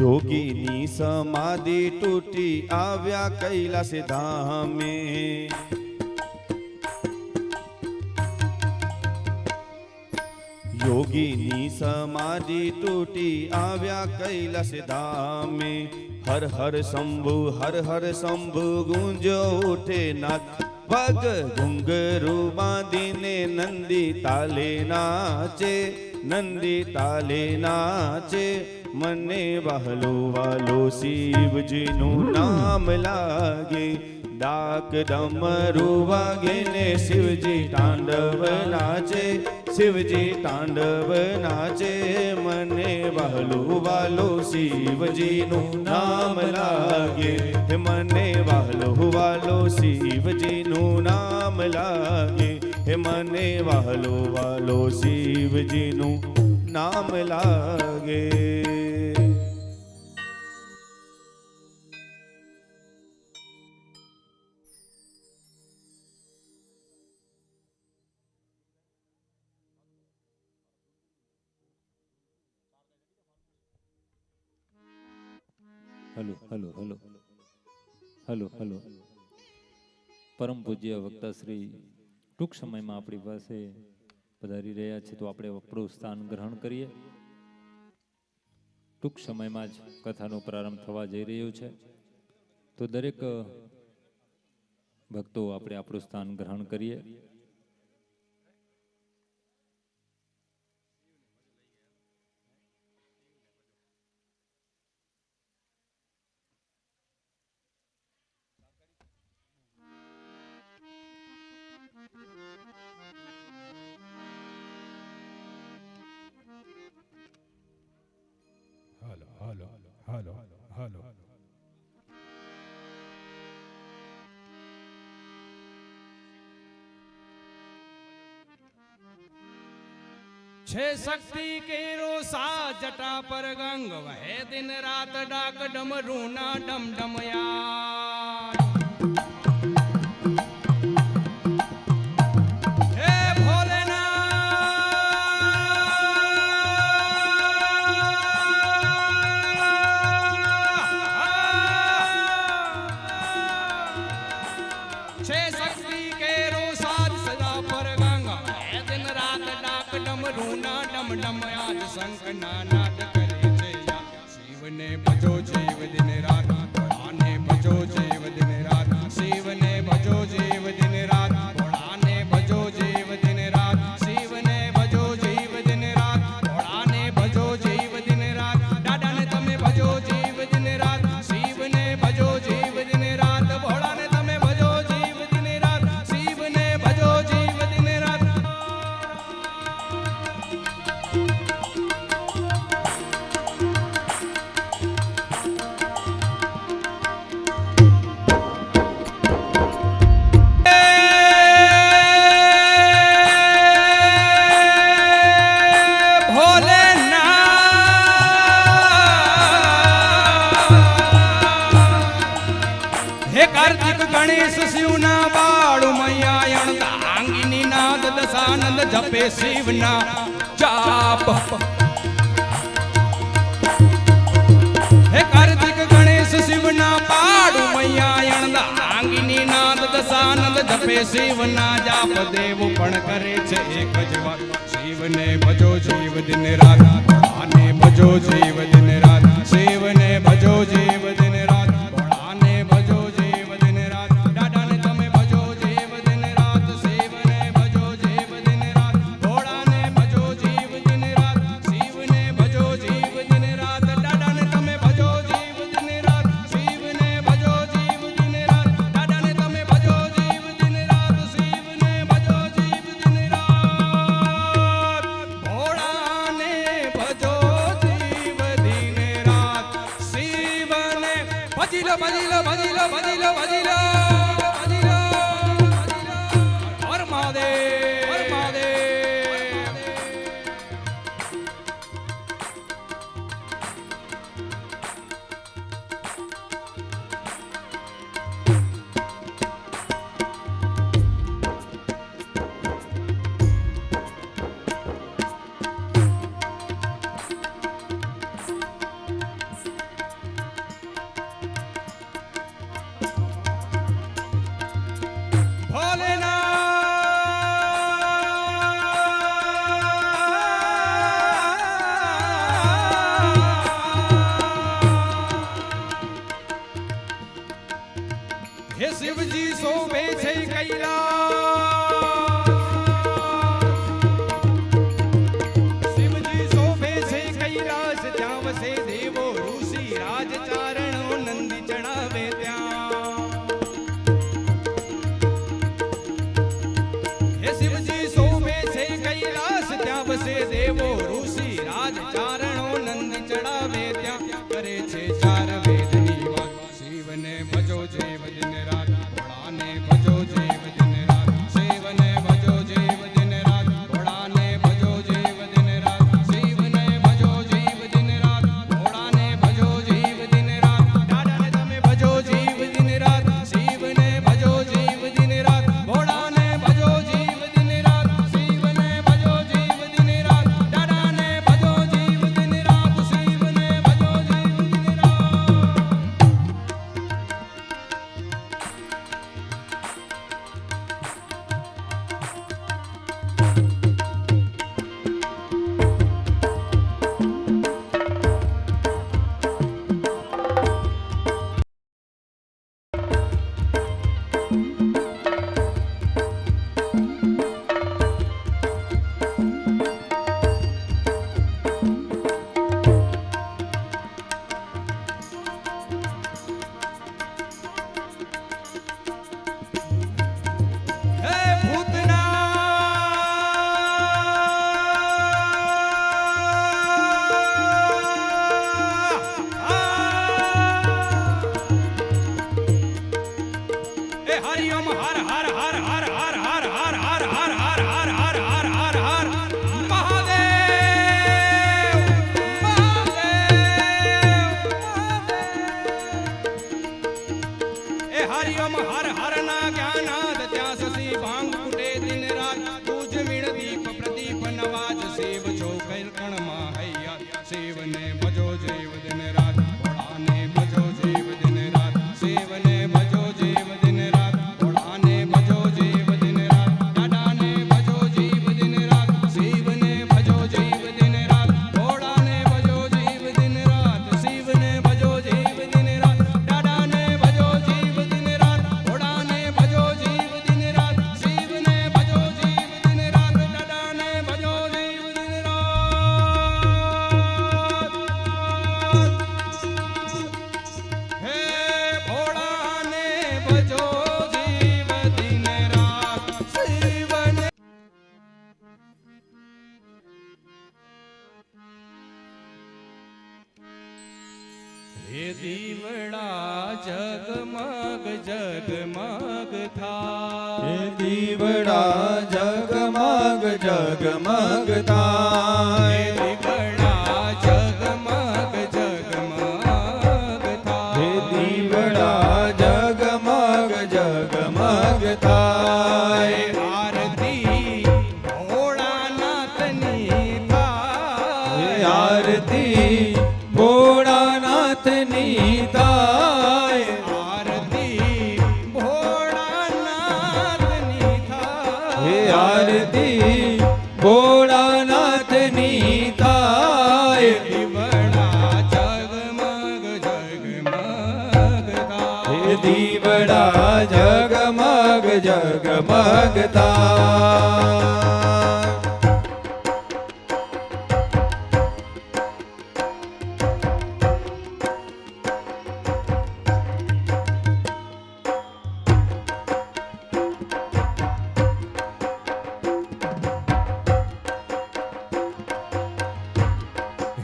યોગીની સમાધિ તૂટી આવ્યા કૈલાસ ધામે. યોગીની સમાધિ તૂટી આવ્યા કૈલાસ ધામે. હર હર શંભુ, હર હર શંભુ, ગુંજો ઉઠે નાથ. પગ ઘુંઘરું બાંધીને નંદી તાલે નાચે, નંદી તાલે નાચે. મને વહલો વાલો શિવજીનું નામ લાગે. ડાક ડમરું વાગે ને શિવજી તાંડવ નાચે. શિવજી તાંડવ નાચે. મને વહલું વાલો શિવજીનું નામ લાગે. મને વહલું વાલો શિવજીનું નામ લાગે. મને વહલો વાલો શિવજીનું નામ લાગે hello hello hello hello hello પરમ પૂજ્ય વક્તા શ્રી ટૂંક સમયમાં આપણી પાસે પધારી રહ્યા છે, તો આપણે આપણું સ્થાન ગ્રહણ કરીએ. ટૂંક સમયમાં જ કથાનો પ્રારંભ થવા જઈ રહ્યો છે. તો દરેક ભક્તો આપણે આપણું સ્થાન ગ્રહણ કરીએ. છે શક્તિ કેરો સા જટા પર ગંગ વહે દિન રાત ડાક ડમરૂ ના नाना શિવના જાપ દેવ પણ કરે છે એક જ વાત. શિવને ભજો જીવ દિન રાત. આને ભજો જીવ દિન રાત. શિવને ભાજી હે શિવજી શોભે છે કૈલાસ જગમગ થાય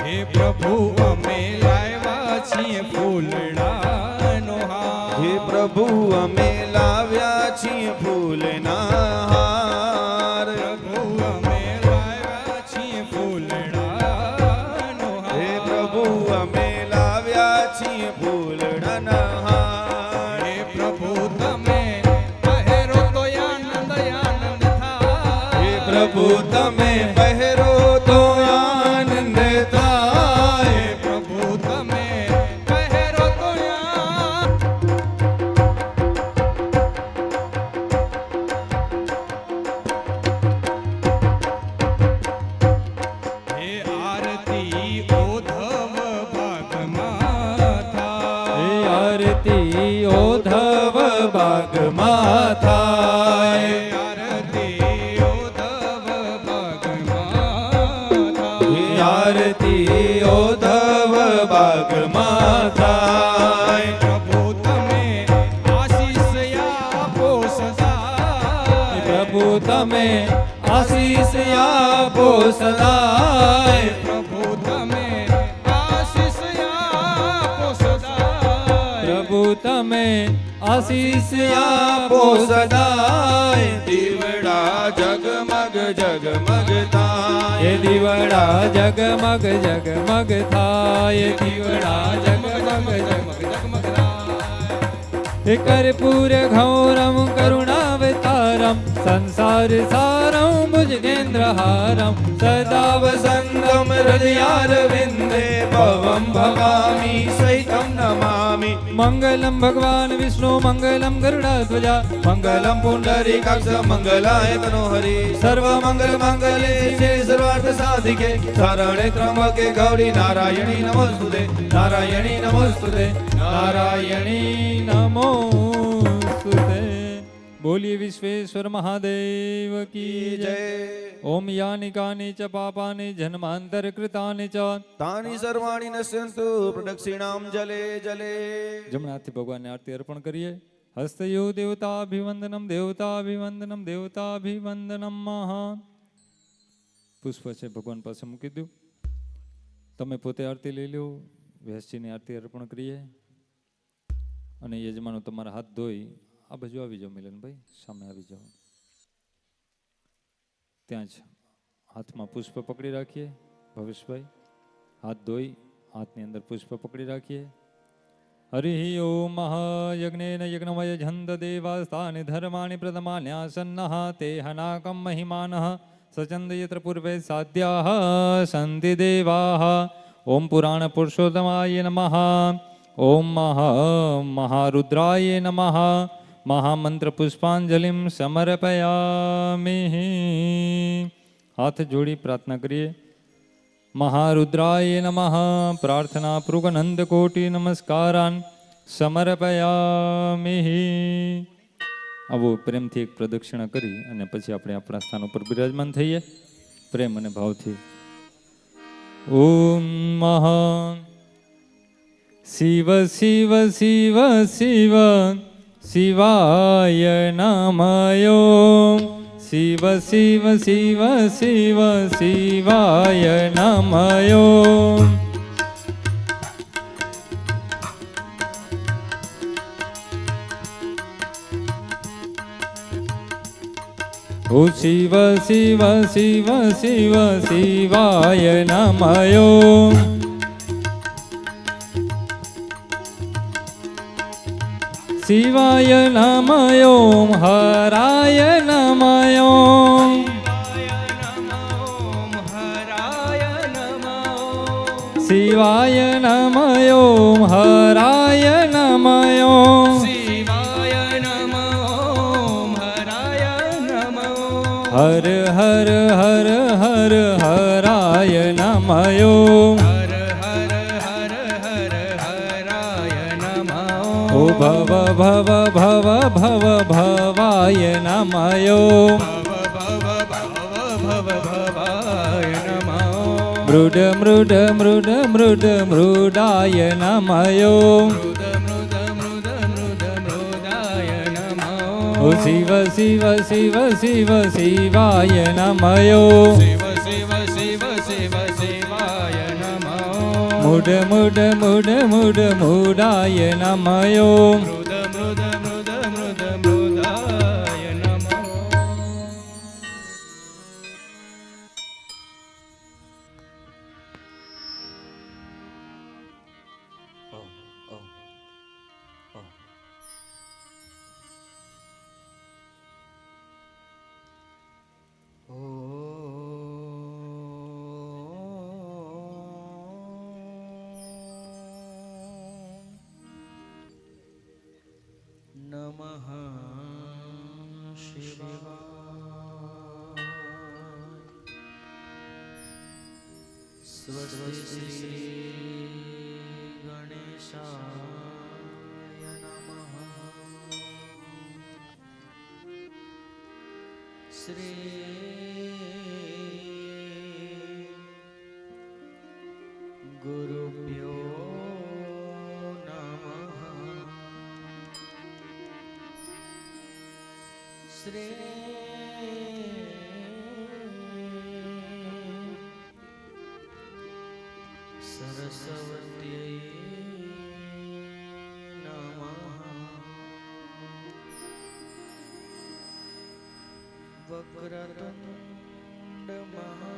હે પ્રભુ અમે લાવ્યા છીએ ફૂલડાનો હાર હે પ્રભુ અમે બાગમાં થાય આરતી ઓધવ ભાગમાં હે થાય આરતી ઓધવ બાગમાં થાય પ્રભુ તમે આશીષ આપો સદા પ્રભુ તમે આશીષ આપો સદાય. आशीष आपो सदाए दिवड़ा जगमग जगमग थाए। दिवड़ा जगमग जगमग थाए। दिवड़ा जगमग जगमग जगमग थाए। कर्पूर घौरम करुणावतारम संसार सारम भुजगेन्द्रहारं सदा वसङ्गं हृदयारविन्दे पवम भवामि सहितम नमा मंगलम भगवान विष्णु, मंगलम गरुड़ा ध्वजा। मंगलम पुंडरी कक्ष, मंगलाय मनोहरि। सर्व मंगल मंगले से सर्वार्थ साधिके। शरणे त्र्यंबके गौरी नारायणी नमोस्तुते। नारायणी नमोस्तुते। नारायणी नमोस्तुते। બોલીએ વિશ્વેશ્વર મહાદેવ કી જય. ઓમ યાની કાની ચ પાપાની જન્માંતર કૃતાની ચ. તાની સર્વાણી નશ્યંતુ પ્રદક્ષિણામ જલે જલે. જમણાથી ભગવાનને આરતી અર્પણ કરીએ. હસ્તયો દેવતાભિવંદનમ દેવતાભિવંદનમ દેવતાભિવંદનમ મહા. પુષ્પ છે ભગવાન પાસે મૂકી દઉં. તમે પોતે આરતી લઈ લો વ્યાસજીની આરતી અર્પણ કરીએ. અને યજમાનો તમારા હાથ ધોઈ આ બાજુ આવી જાઓ મિલનભાઈ સામે આવી જાઓ ત્યાં જ હાથમાં પુષ્પ પકડી રાખીએ ભવેશભાઈ હાથ ધોઈ હાથની અંદર પુષ્પ પકડી રાખીએ હરિ ઓમ મહાયજ્ઞેન યજ્ઞમય છંદ દેવાસ્તાની ધર્માણી પ્રથમાન્યાસન્નઃ તે હનાકમ મહિમાનઃ સચંદ યત્ર પૂર્વે સાધ્યાઃ સંતિ દેવાઃ ઓમ પુરાણ પુરુષોત્તમાય નમઃ ઓમ મહા મહારુદ્રાય નમઃ મહામંત્ર પુષ્પાંજલિમ સમર્પયામિ. હાથ જોડી પ્રાર્થના કરીએ. મહારુદ્રાય નમઃ. પ્રાર્થના કોટી નમસ્કારાન. સમર્પયામિ. આવો પ્રેમથી એક પ્રદક્ષિણા કરી અને પછી આપણે આપણા સ્થાન ઉપર બિરાજમાન થઈએ. પ્રેમ અને ભાવથી. ઓમ મહા. શિવ શિવ શિવ શિવ. શિવાય નમયો શિવ શિવ શિવ શિવ, શિવાય નમયો ઓ શિવ શિવ શિવ શિવ, શિવાય નમયો શિવાય નમયો હરાય નમયો શિવાય નમયો હરાય નમયો શિવાય નમો હરાય નમો હર હર भव भव भव भव भवाय नमयो मृड मृड मृड मृड मृडाय नमयो शिव शिव शिव शिव शिवाय नमयो शिव शिव शिव शिव మూఢ మూఢ మూఢ మూఢ మూఢాయ నమయో સ્વસ્તિ શ્રી ગણેશાય નમઃ શ્રી ગુરુભ્યો दूसरे सरस्वती नमः। वक्रतुण्ड महाकाय।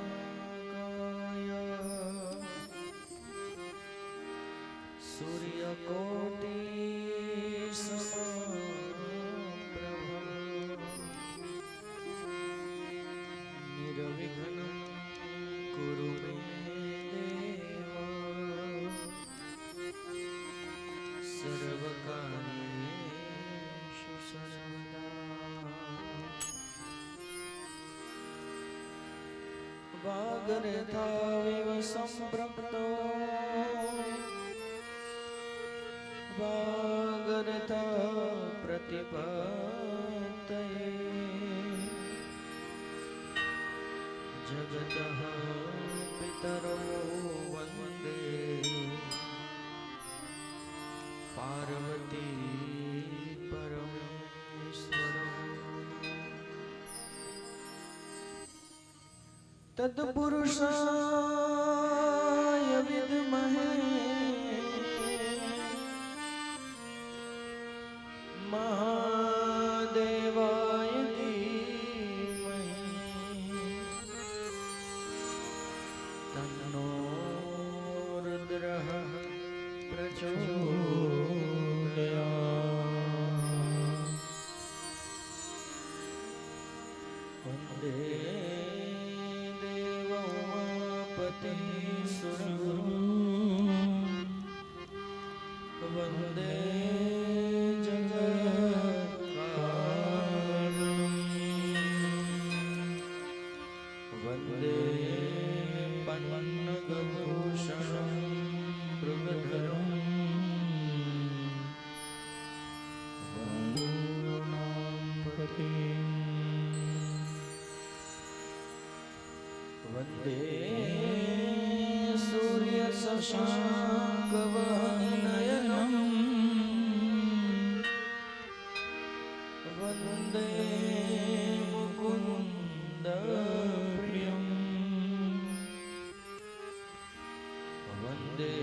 सूर्यकोटि વાગરથાવિવ સંપ્રપ્તો. વાગરથા પ્રતિપત્તયે. जगतः પિતરો વંદે. પાર્વતી તત્પુરુષાય વિદ્મહે મહાદેવાય ધીમહે તન્નો રુદ્રઃ પ્રચોદયાत् વંદે સૂર્ય શશાંકવનયનમ વંદે મુકુંદ પ્રિયમ. વંદે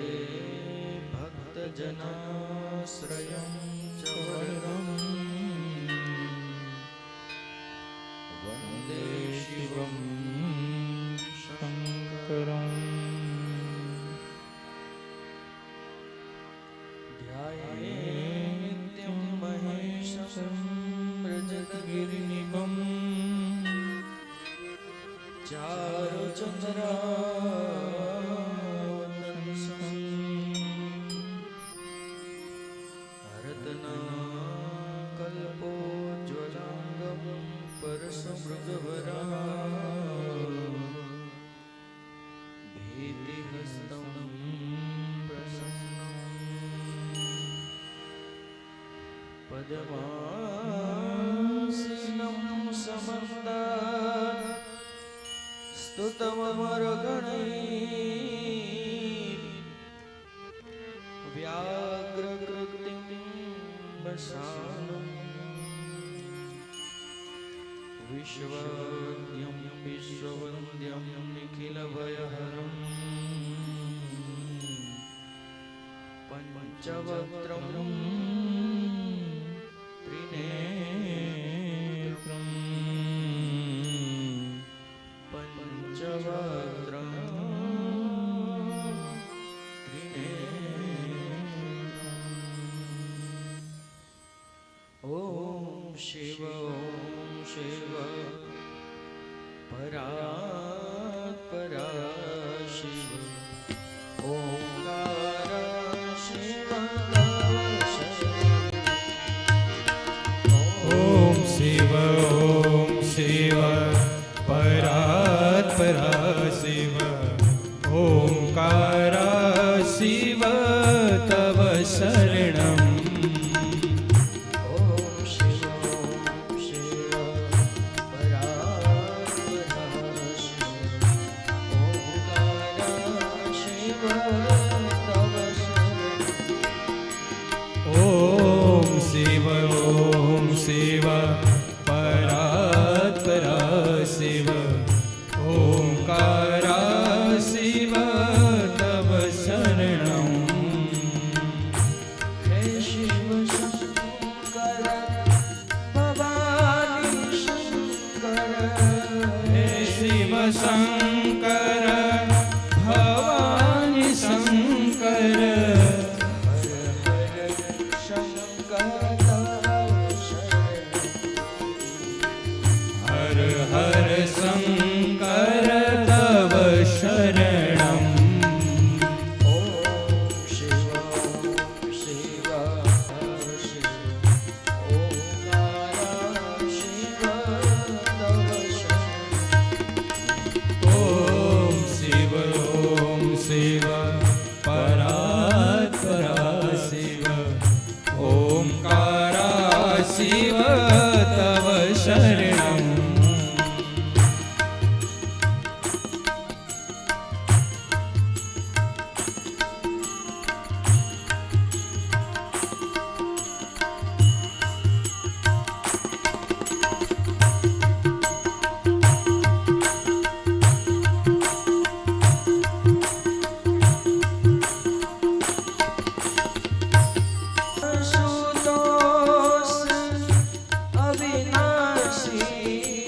ભક્તજનાશ્રયં રૂપમ ચારુ ચંદ્રા વસાનમ विश्ववन्द्यं निखिलभयहरम् નિખિલભયહરમ